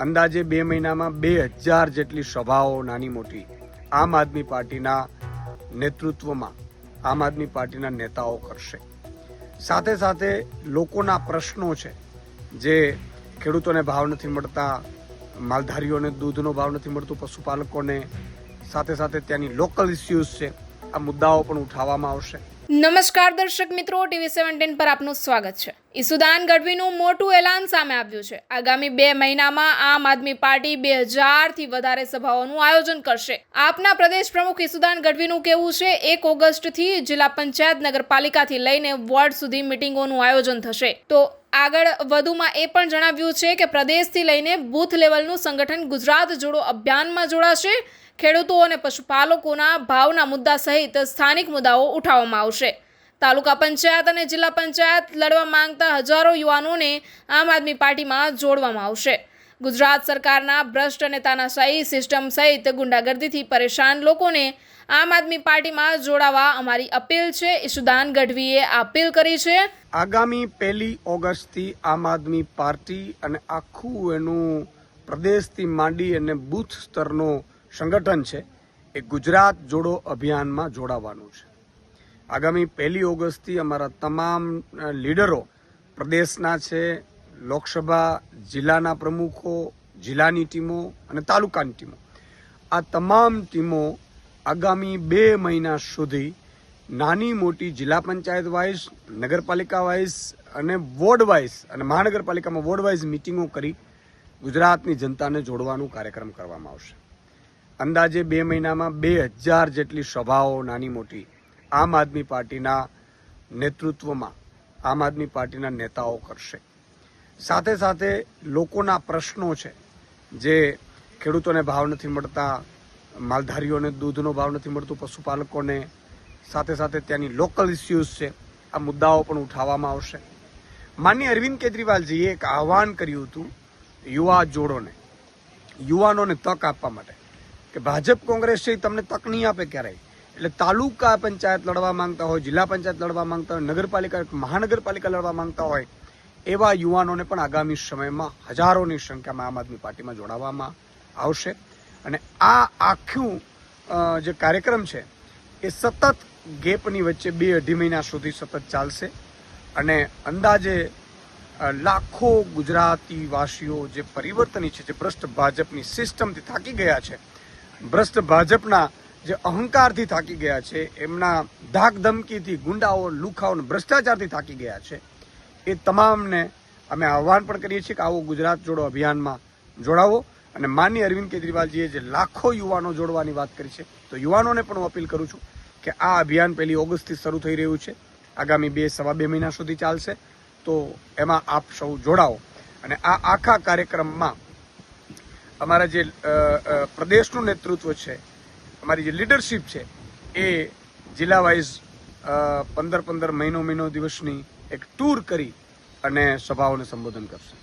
અંદાજે બે મહિનામાં બે હજાર જેટલી સભાઓ નાની મોટી આમ આદમી પાર્ટીના નેતૃત્વમાં, આમ આદમી પાર્ટીના નેતાઓ કરશે. સાથે સાથે લોકોના પ્રશ્નો છે જે ખેડૂતોને ભાવ નથી મળતા, માલધારીઓને દૂધનો ભાવ નથી મળતો, પશુપાલકોને. સાથે સાથે ત્યાંની લોકલ ઇસ્યુઝ છે, આ મુદ્દાઓ પણ ઉઠાવવામાં આવશે. નમસ્કાર દર્શક મિત્રો, ટીવી સેવન્ટીન પર આપનું સ્વાગત છે. ઈસુદાન ગઢવીનું મોટું એલાન સામે આવ્યું છે. આગામી બે મહિનામાં આમ આદમી પાર્ટી બે હજારથી વધારે સભાઓનું આયોજન કરશે. આપના પ્રદેશ પ્રમુખ ઈસુદાન ગઢવીનું કહેવું છે, એક ઓગસ્ટથી જિલ્લા પંચાયત નગરપાલિકાથી લઈને વોર્ડ સુધી મિટિંગોનું આયોજન થશે. તો આગળ વધુમાં એ પણ જણાવ્યું છે કે પ્રદેશથી લઈને બૂથ લેવલનું સંગઠન ગુજરાત જોડો અભિયાનમાં જોડાશે. ખેડૂતો અને પશુપાલકોના ભાવના મુદ્દા સહિત સ્થાનિક મુદ્દાઓ ઉઠાવવામાં આવશે. તાલુકા પંચાયત અને જિલ્લા પંચાયત લડવા માંગતા હજારો યુવાનોને આમ આદમી પાર્ટીમાં જોડવામાં આવશે. ગુજરાત સરકારના ભ્રષ્ટ અને તાનાશાહી સિસ્ટમ સહિત ગુંડાગર્દીથી પરેશાન લોકોને આમ આદમી પાર્ટીમાં જોડાવા અમારી અપીલ છે. ઈશુદાન ગઢવીએ અપીલ કરી છે. આગામી પહેલી ઓગસ્ટથી આમ આદમી પાર્ટી અને આખું એનું પ્રદેશથી માંડી અને બૂથ સ્તરનો સંગઠન છે એ ગુજરાત જોડો અભિયાનમાં જોડાવાનું છે. આગામી પહેલી ઓગસ્ટથી અમારા તમામ લીડરો પ્રદેશના છે લોકસભા જિલ્લાના પ્રમુખો, જિલ્લાની ટીમો અને તાલુકાની ટીમો. આ તમામ ટીમો આગામી બે મહિના સુધી નાની મોટી જિલ્લા પંચાયત વાઇઝ, નગરપાલિકા વાઇઝ અને વોર્ડ વાઇઝ અને મહાનગરપાલિકામાં વોર્ડ વાઇઝ મિટિંગો કરી ગુજરાતની જનતાને જોડવાનું કાર્યક્રમ કરવામાં આવશે. અંદાજે બે મહિનામાં બે હજાર જેટલી સભાઓ નાની મોટી આમ આદમી પાર્ટીના નેતૃત્વમાં, આમ આદમી પાર્ટીના નેતાઓ કરશે. સાથે સાથે લોકોના પ્રશ્નો છે, જે ખેડૂતોને ભાવ નથી મળતા, માલધારીઓને દૂધનો ભાવ નથી મળતો, પશુપાલકોને સાથે સાથે ત્યાંની લોકલ ઇસ્યુઝ છે, આ મુદ્દાઓ પણ ઉઠાવવામાં આવશે. માન્ય અરવિંદ કેજરીવાલજીએ એક આહવાન કર્યું હતું યુવા જોડોને, યુવાનોને તક આપવા માટે, કે ભાજપ કોંગ્રેસ છે તમને તક નહીં આપે ક્યારેય. એટલે તાલુકા પંચાયત લડવા માંગતા હોય, જિલ્લા પંચાયત લડવા માંગતા હોય, નગરપાલિકા, મહાનગરપાલિકા લડવા માંગતા હોય એવા યુવાનોને પણ આગામી સમયમાં હજારોની સંખ્યામાં આમ આદમી પાર્ટીમાં જોડાવામાં આવશે. અને આ આખું જે કાર્યક્રમ છે, એ સતત ગેપની વચ્ચે બે અઢી મહિના સુધી સતત ચાલશે. અને અંદાજે લાખો ગુજરાતી વાસીઓ જે પરિવર્તની છે, જે ભ્રષ્ટ ભાજપની સિસ્ટમથી થાકી ગયા છે, ભ્રષ્ટ ભાજપના જે અહંકારથી થાકી ગયા છે, એમના ધાક ધમકીથી ગુંડાઓ, લુખાઓ ભ્રષ્ટાચારથી થાકી ગયા છે એ તમામને અમે આહવાન પણ કરીએ છીએ કે આવો ગુજરાત જોડો અભિયાનમાં જોડાવો. અને માનનીય અરવિંદ કેજરીવાલજીએ જે લાખો યુવાનો જોડવાની વાત કરી છે, તો યુવાનોને પણ હું અપીલ કરું છું કે આ અભિયાન પહેલી ઓગસ્ટથી શરૂ થઈ રહ્યું છે. આગામી બે, સવા બે મહિના સુધી ચાલશે. તો એમાં આપ સૌ જોડાઓ. અને આ આખા કાર્યક્રમમાં અમારા જે પ્રદેશનું નેતૃત્વ છે, અમારી જે લીડરશીપ છે, એ જિલ્લા વાઇઝ પંદર પંદર મહિનો મહિનો દિવસની એક ટૂર કરી અને સભાઓને સંબોધન કરશે.